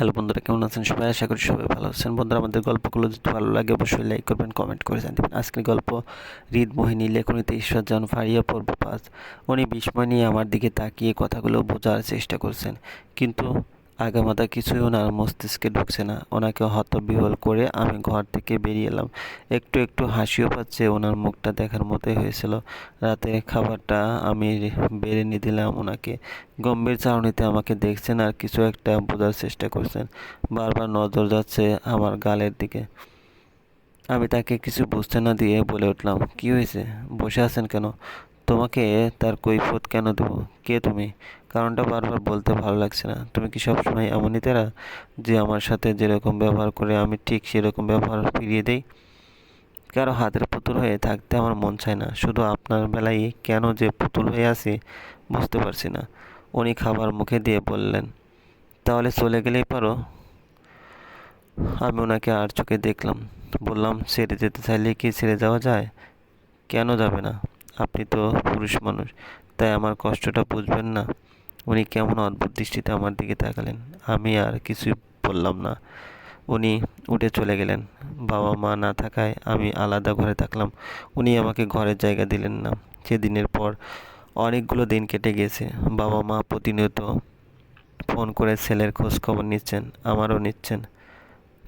Hello বন্ধুরা, কেমন আছেন সবাই? আশা করি সবাই ভালো আছেন। বন্ধুরা, আমাদের গল্পগুলো যদি ভালো লাগে, অবশ্যই লাইক করবেন, কমেন্ট করে জানিয়ে দেবেন। আজকের গল্প হৃদ মোহিনী লেখনীতে ঈশ্বরজন ফারিয়া পর্ব পাঁচ উনি বিস্ময় নিয়ে আমার দিকে তাকিয়ে কথাগুলো বোঝার চেষ্টা করছেন। কিন্তু আগামাতা কিছুই ওনার মস্তিষ্কে ঢুকছে না। ওনাকে হতবিহল করে আমি ঘর থেকে বেরিয়ে এলাম। একটু একটু হাসিও পাচ্ছে ওনার মুখটা দেখার মতোই হয়েছিল। রাতের খাবারটা আমি বেড়ে নিয়ে দিলাম ওনাকে। গম্ভীর চাউনিতে আমাকে দেখছেন আর কিছু একটা বোঝার চেষ্টা করছেন। বারবার নজর যাচ্ছে আমার গালের দিকে। আমি তাকে কিছু বুঝতে না দিয়ে বলে উঠলাম, কি হয়েছে? বসে আছেন কেন? তোমাকে তার কৈফত কেন দেবো? কে তুমি? কারণটা বারবার বলতে ভালো লাগছে না। তুমি কি সবসময় এমনই তারা যে আমার সাথে যেরকম ব্যবহার করে আমি ঠিক সেরকম ব্যবহার ফিরিয়ে দেই? কারও হাতের পুতুল হয়ে থাকতে আমার মন চায় না। শুধু আপনার বেলায় কেন যে পুতুল হয়ে আছি বুঝতে পারছি না। উনি খাবার মুখে দিয়ে বললেন, তাহলে চলে গেলেই পারো। আমি ওনাকে আর চোখে দেখলাম। বললাম, ছেড়ে যেতে চাইলে কি ছেড়ে যাওয়া যায়? কেন যাবে না? আপনি তো পুরুষ মানুষ, তাই আমার কষ্টটা বুঝবেন না। উনি কেমন অদ্ভুত দৃষ্টিতে আমার দিকে তাকালেন। আমি আর কিছুই বললাম না। উনি উঠে চলে গেলেন। বাবা মা না থাকায় আমি আলাদা ঘরে থাকলাম। উনি আমাকে ঘরের জায়গা দিলেন না। সেদিনের পর অনেকগুলো দিন কেটে গেছে বাবা মা প্রতিনিয়ত ফোন করে ছেলের খোঁজ খবর নিচ্ছেন, আমারও নিচ্ছেন।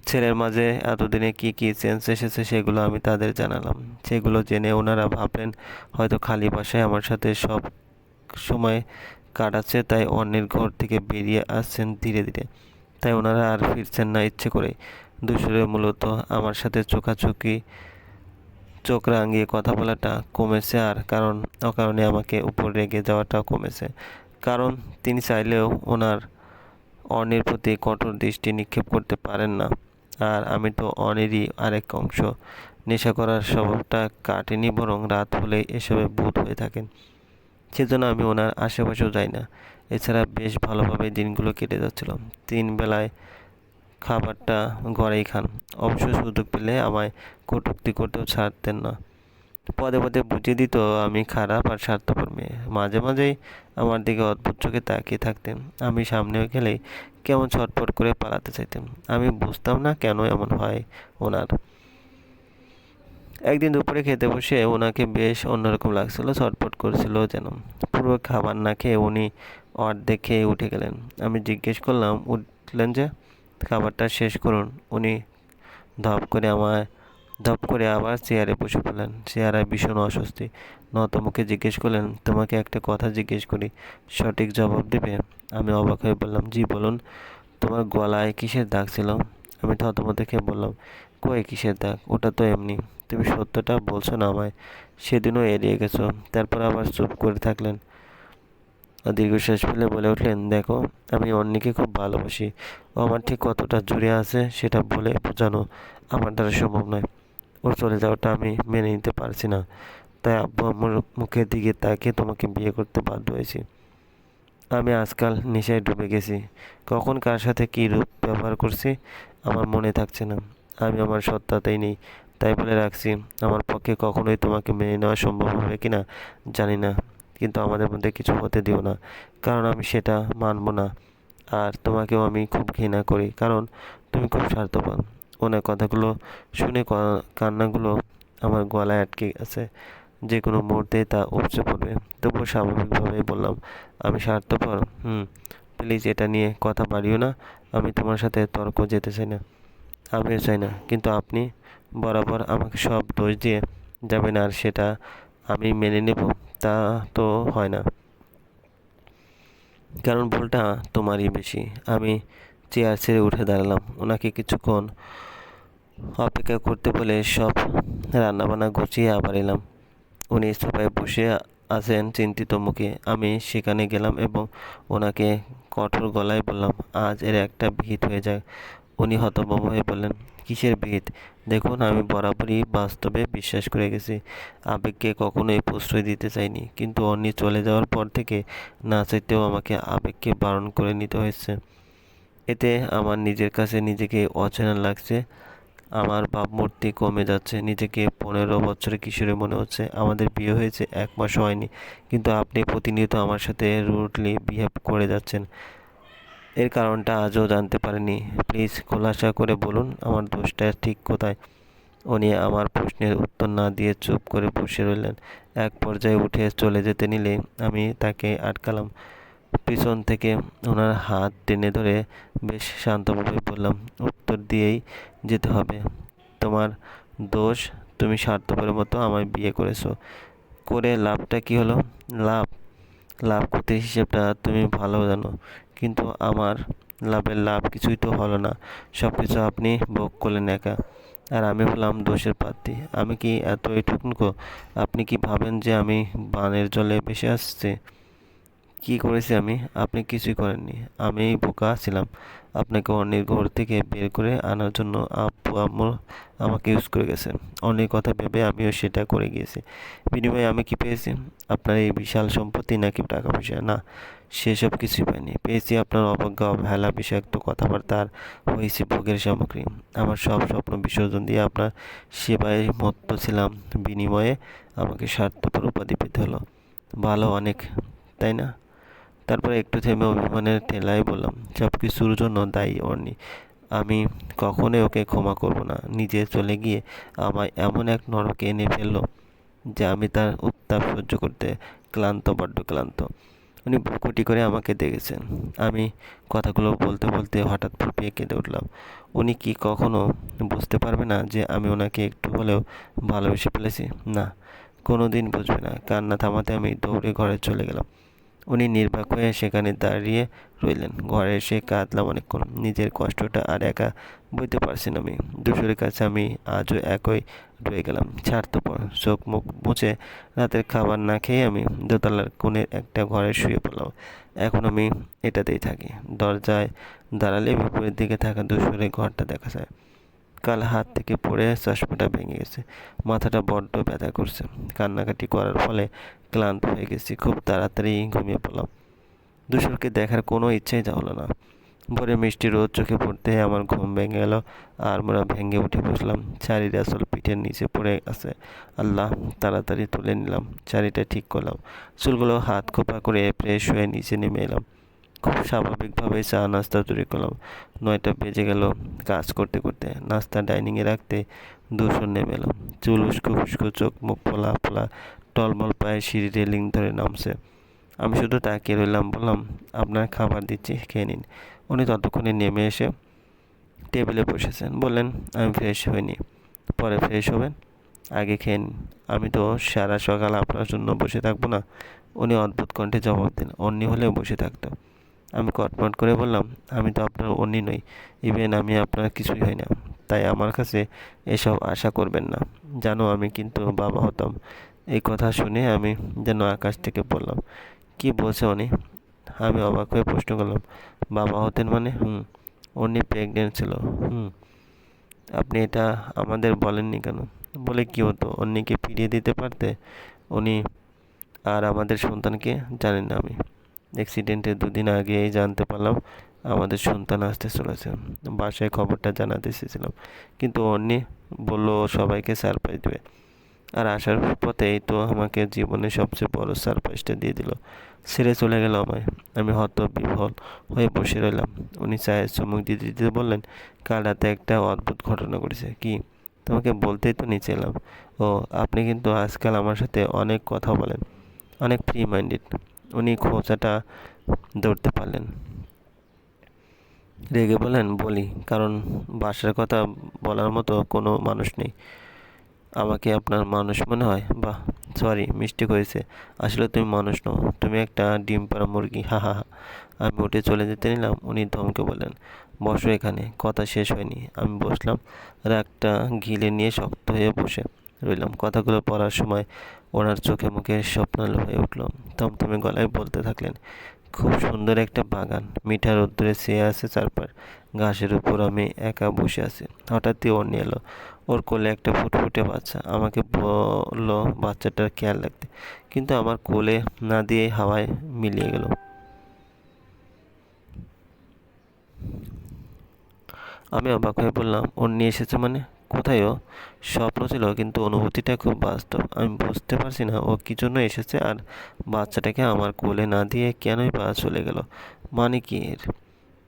ছেলের মাঝে এতদিনে কি কি চেঞ্জ এসেছে সেগুলো আমি তাদের জানালাম। সেগুলো জেনে ওনারা ভাবলেন, হয়তো খালি বাসায় আমার সাথে সব সময় কাটাচ্ছে, তাই অন্যের ঘর থেকে বেরিয়ে আসছেন ধীরে ধীরে। তাই ওনারা আর ফিরছেন না ইচ্ছে করে। দুশোরে মূলত আমার সাথে চোখাচোখি, চোখ রাঙিয়ে কথা বলাটা কমেছে আর কারণ অকারণে আমাকে উপর রেগে যাওয়াটাও কমেছে। কারণ তিনি চাইলেও ওনার অন্যের প্রতি কঠোর দৃষ্টি নিক্ষেপ করতে পারেন না। আর আমি তো অনেরই আরেক অংশ। নেশা করার স্বভাবটা কাটেনি, বরং রাত হলেই এসবে ভূত হয়ে থাকেন। সেজন্য আমি ওনার আশেপাশেও যাই না। এছাড়া বেশ ভালোভাবে দিনগুলো কেটে যাচ্ছিল। তিন বেলায় খাবারটা ঘরেই খান। অবশ্য সুযোগ পেলে আমায় কটুক্তি করতেও ছাড়তেন না। পদে পদে বুঝিয়ে দিত, আমি খারাপ আর স্বার্থপর মেয়ে মাঝে মাঝেই আমার দিকে অদ্ভুত চোখে তাকিয়ে থাকতেন। আমি সামনেও গেলেই কেমন ছটফট করে পালাতে চাইতাম আমি বুঝতাম না কেন এমন হয় ওনার। একদিন দুপুরে খেতে বসে ওনাকে বেশ অন্যরকম লাগছিল, ছটফট করছিল যেন। পুরো খাবার না খেয়ে উনি অর্ধেক খেয়ে উঠে গেলেন। আমি জিজ্ঞেস করলাম, উঠলেন যে? খাবারটা শেষ করুন। উনি ধপ করে আমায় ধপ করে আবার চেয়ারে বসে পড়লেন। চেয়ারায় ভীষণ অস্বস্তি। নত মুখে জিজ্ঞেস করলেন, তোমাকে একটা কথা জিজ্ঞেস করি। সঠিক জবাব দেবে? আমি অবাক হয়ে বললাম, জি, বলুন। তোমার গলায় কিসের দাগ ছিল? আমি থতমত দেখে বললাম, কই কিসের দাগ? ওটা তো এমনি। তুমি সত্যটা বলছো না আমায়। সেদিনও এড়িয়ে গেছো। তারপর আবার চুপ করে থাকলেন। দীর্ঘশ্বাস ফেলে বলে উঠলেন, দেখো, আমি অন্যকে খুব ভালোবাসি। ও আমার ঠিক কতটা জুড়ে আছে সেটা বলে বোঝানো আমার দ্বারা সম্ভব নয়। ওর চলে যাওয়াটা আমি মেনে নিতে পারছি না। তাই আব্বু আমার মুখের দিকে তাকিয়ে তোমাকে বিয়ে করতে বাধ্য হয়েছি। আমি আজকাল নেশায় ডুবে গেছি। কখন কার সাথে কী রূপ ব্যবহার করছি আমার মনে থাকছে না। আমি আমার সত্তাতেই নেই। তাই বলে রাখছি, আমার পক্ষে কখনোই তোমাকে মেনে নেওয়া সম্ভব হবে কি না জানি না। কিন্তু আমাদের মধ্যে কিছু হতে দিও না। কারণ আমি সেটা মানব না। আর তোমাকেও আমি খুব ঘৃণা করি। কারণ তুমি খুব স্বার্থপর। ওনার কথাগুলো, শুনে কান্নাগুলো আমার গলায় আটকে গেছে। যে কোনো মুহূর্তে তা উপচে পড়বে। তবুও স্বাভাবিকভাবেই বললাম, আমি স্বার্থপর, হুম প্লিজ এটা নিয়ে কথা বাড়িও না। আমি তোমার সাথে তর্ক যেতে চাই না। আমিও চাই না। কিন্তু আপনি বরাবর আমাকে সব দোষ দিয়ে যাবেন আর সেটা আমি মেনে নেব, তা তো হয় না। কারণ ভুলটা তোমারই বেশি। আমি চেয়ার ছেড়ে উঠে দাঁড়ালাম। ওনাকে কিছুক্ষণ অপেক্ষা করতে বলে সব রান্নাবান্না গুছিয়ে আবার এলাম। উনি সোফায় বসে আছেন চিন্তিত মুখে। আমি সেখানে গেলাম এবং ওনাকে কঠোর গলায় বললাম, আজ এর একটা ভিত হয়ে যায় উনি হতভম্ব হয়ে বললেন, কিসের ভিত দেখুন, আমি বরাবরই বাস্তবে বিশ্বাস করে গেছি। আবেগকে কখনোই প্রশ্রয় দিতে চাইনি, কিন্তু অন্যি চলে যাওয়ার পর থেকে না চাইতেও আমাকে আবেগকে বারণ করে নিতে হয়েছে। এতে আমার নিজের কাছে নিজেকে অচেনা লাগছে। আমার ভাবমূর্তি কমে যাচ্ছে। নিজেকে পনেরো বছরের কিশোরী মনে হচ্ছে। আমাদের বিয়ে হয়েছে, এক মাস হয়নি। কিন্তু আপনি প্রতিনিয়ত আমার সাথে রুটলি বিহেভ করে যাচ্ছেন। এর কারণটা আজও জানতে পারিনি। প্লিজ খোলাসা করে বলুন, আমার দোষটা ঠিক কোথায়? উনি আমার প্রশ্নের উত্তর না দিয়ে চুপ করে বসে রইলেন। এক পর্যায়ে উঠে চলে যেতে নিলে আমি তাকে আটকালাম। পিছন থেকে ওনার হাত টেনে ধরে বেশ শান্তভাবে বললাম, উত্তর দিয়েই যেতে হবে। তোমার দোষ তুমি স্বার্থপরের মতো আমায় বিয়ে করেছ। করে লাভটা কি হলো? লাভ। লাভ ক্ষতির হিসেবটা তুমি ভালো জানো, কিন্তু আমার লাভের লাভ কিছুই তো হলো না। সব কিছু আপনি ভোগ করলেন একা। আর আমি হলাম দোষের প্রার্থী। আমি কি এত এটুকুনকো আপনি কি ভাবেন যে আমি বানের জলে ভেসে আসছে? কি করেছি আমি? আপনি কিছুই করেননি। আমি বোকা ছিলাম। আপনাকে অন্যের ঘর থেকে বের করে আনার জন্য আব্বু আম্মু আমাকে ইউজ করে গেছে। অনেক কথা ভেবে আমিও সেটা করে গিয়েছি। বিনিময়ে আমি কি পেয়েছি? আপনার এই বিশাল সম্পত্তি নাকি টাকা পয়সা? না সেসব কিছুই পাইনি। পেয়েছি আপনার অবজ্ঞা অবহেলা বিষাক্ত কথাবার্তা আর হয়েছি ভোগের সামগ্রী। আমার সব স্বপ্ন বিসর্জন দিয়ে আপনার সেবায় মত্ত ছিলাম। বিনিময়ে আমাকে স্বার্থপর উপাধি পেতে হলো। ভালো অনেক, তাই না? তারপরে একটু থেমে অভিমানের ঠেলায় বললাম, সব কিছুর জন্য দায়ী, অর্নি। আমি কখনোই ওকে ক্ষমা করব না। নিজে চলে গিয়ে আমায় এমন এক নরকে এনে ফেলল যে আমি তার উত্তাপ সহ্য করতে ক্লান্ত, বড্ড ক্লান্ত। উনি বুকুটি করে আমাকে দেখেছেন। আমি কথাগুলো বলতে বলতে হঠাৎ ফুপিয়ে কেঁদে উঠলাম। উনি কি কখনো বুঝতে পারবে না যে আমি ওনাকে একটু হলেও ভালোবেসে ফেলেছি? না কোনো দিন বুঝবে না। কান্না থামাতে আমি দৌড়ে ঘরে চলে গেলাম। উনি নির্বাক হয়ে সেখানে দাঁড়িয়ে রইলেন। ঘরে এসে কাঁদলাম অনেকক্ষণ। নিজের কষ্টটা আর একা বইতে পারছি না আমি। দুশোরের কাছে আমি আজও একই রয়ে গেলাম। পর চোখ মুখ মুছে রাতের খাবার না খেয়ে আমি দোতলার কোণের একটা ঘরে শুয়ে পড়লাম। এখন আমি এটাতেই থাকি। দরজায় দাঁড়ালে বিপরীত দিকে থাকা দুশোরে ঘরটা দেখা যায়। কাল হাত থেকে পড়ে চশমাটা ভেঙে গেছে। মাথাটা বড্ড ব্যথা করছে। কান্নাকাটি করার ফলে ক্লান্ত হয়ে গেছি। খুব তাড়াতাড়ি ঘুমিয়ে পড়লাম। দুশোরকে দেখার কোনো ইচ্ছেই হলো না। ভোরে মিষ্টি রোদ চোখে পড়তে আমার ঘুম ভেঙে গেল আর মোরা ভেঙে উঠে বসলাম। চারির আসল পিঠের নিচে পড়ে আছে। আল্লাহ, তাড়াতাড়ি তুলে নিলাম। চারিটা ঠিক করলাম। চুলগুলো হাত খোপা করে ফ্রেশ হয়ে নিচে নেমে এলাম। খুব স্বাভাবিকভাবে চা, নাস্তা তৈরি করলাম। নয়টা বেজে গেল কাজ করতে করতে। নাস্তা ডাইনিংয়ে রাখতে দুশো নেমে এলাম চুল উস্কো ফুস্কো, চোখ মুখ ফোলা ফোলা, টলমল পায়ে সিঁড়ি রেলিং ধরে নামছে। আমি শুধু তাকিয়ে রইলাম, বললাম, আপনার খাবার দিচ্ছি, খেয়ে নিন। উনি ততক্ষণে নেমে এসে টেবিলে বসেছেন। বললেন, আমি ফ্রেশ হইনি। পরে ফ্রেশ হবেন? আগে খেয়ে নিন। আমি তো সারা সকাল আপনার জন্য বসে থাকব না। উনি অদ্ভুত কণ্ঠে জবাব দিন অন্যি হলেও বসে থাকতো। আমি কটমট করে বললাম, আমি তো আপনার অন্যি নই ইভেন আমি আপনার কিছুই হই না। তাই আমার কাছে এসব আশা করবেন না। জানো আমি কিন্তু বাবা হতাম। এই কথা শুনে আমি যেন আকাশ থেকে বললাম কি বলছে উনি আমি অবাক হয়ে প্রশ্ন করলাম, বাবা হতেন মানে? হুম উনি প্রেগনেন্ট ছিল। হুম, আপনি এটা আমাদের বলেননি কেন? বলে কি হতো? অন্যকে ফিরিয়ে দিতে পারতে? উনি আর আমাদের সন্তানকে জানেন না আমি। অ্যাক্সিডেন্টের দুদিন আগেই জানতে পারলাম, আমাদের সন্তান আসতে চলেছে। বাসায় খবরটা জানাতে এসেছিলাম। কিন্তু অন্যি বলল, সবাইকে সারপ্রাইজ দেবে। আর আসার পথেই তো আমাকে জীবনের সবচেয়ে বড় সারপ্রাইজটা দিয়ে দিল। ছেড়ে চলে গেল আমায়। আমি হত বিফল হয়ে বসে রইলাম। উনি চায়ের চুমুক দিতে দিতে বললেন, কাল রাতে একটা অদ্ভুত ঘটনা ঘটেছে। কি? তোমাকে বলতেই তো নিচে এলাম। ও, আপনি কিন্তু আজকাল আমার সাথে অনেক কথা বলেন। অনেক ফ্রি মাইন্ডেড উনি খোঁচাটা ধরতে পারলেন। রেগে বলেন বলি, কারণ বাসার কথা বলার মতো কোনো মানুষ নেই। আমাকে আপনার মানুষ মনে হয়? বাহ সরি মিষ্টি হয়েছে আসলে তুমি মানুষ নও, তুমি একটা ডিম পাড়া মুরগি, হা হা হা। আমি উঠে চলে যেতে নিলাম, উনি ধমকে বলেন বসো এখানে, কথা শেষ হয়নি। আমি বসলাম, রাগটা ঘিলে নিয়ে শক্ত হয়ে বসে। রইলাম। কথাগুলো পড়ার সময় ওনার চোখে মুখে স্বপ্নালো হয়ে উঠল। থমথমে গলায় বলতে থাকলেন, খুব সুন্দর একটা বাগান। মিঠা রোদ্দুরে চেয়ে আছে চারপার ঘাসের উপর আমি একা বসে আছি। হঠাৎই ওর নিয়ে এলো। ওর কোলে একটা ফুটফুটে বাচ্চা। আমাকে বলল, বাচ্চাটার খেয়াল রাখতে। কিন্তু আমার কোলে না দিয়ে হাওয়ায় মিলিয়ে গেল। আমি অবাক হয়ে বললাম, ওর নিয়ে এসেছে মানে? কোথায় ও স্বপ্ন ছিল কিন্তু অনুভূতিটা খুব বাস্তব। আমি বুঝতে পারছি না ও কী জন্য এসেছে আর বাচ্চাটাকে আমার কোলে না দিয়ে কেনই বা চলে গেল। মানে কি এর?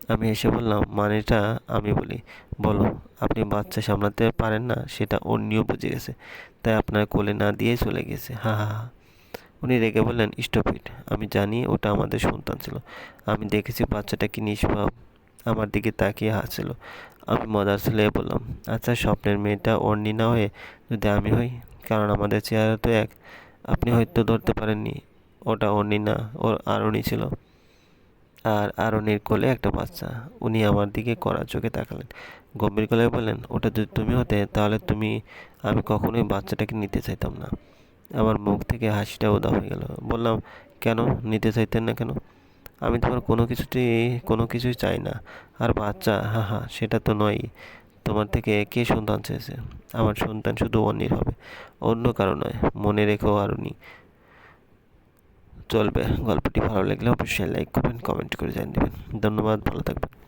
আমি এসে বললাম, মানেটা আমি বলি। বলো, আপনি বাচ্চা সামলাতে পারেন না? সেটা অন্যও বুঝে গেছে। তাই আপনার কোলে না দিয়ে চলে গেছে। হা হা হা। উনি রেগে বললেন স্টপিট আমি জানি ওটা আমাদের সন্তান ছিল। আমি দেখেছি বাচ্চাটা কি নিষ্পাপ। আমার দিকে তাকিয়ে হাসছিল। আমি মজার ছেলে বললাম আচ্ছা স্বপ্নের মেয়েটা অর্নি না হয়ে যদি আমি হই? কারণ আমাদের চেহারা তো এক। আপনি হয়তো ধরতে পারেননি, ওটা অর্নি না, ওর আরণি ছিল। আর আরণির কোলে একটা বাচ্চা। উনি আমার দিকে কড়া চোখে তাকালেন। গম্ভীর গলায় বললেন, ওটা যদি তুমি হতে, তাহলে তুমি, আমি কখনোই বাচ্চাটাকে নিতে চাইতাম না। আমার মুখ থেকে হাসিটা উদা হয়ে গেল। বললাম, কেন? নিতে চাইতেন না কেন? আমি তোমার কোনো কিছুতেই কোনো কিছুই চাই না। আর বাচ্চা হা হা সেটা তো নয়ই। তোমার থেকে কে সন্তান চেয়েছে? আমার সন্তান শুধু অন্যের হবে, অন্য কারও নয়, মনে রেখো আরুনি চলবে, গল্পটি ভালো লাগলে অবশ্যই লাইক করবেন, কমেন্ট করে জানিয়ে দেবেন। ধন্যবাদ, ভালো থাকবেন।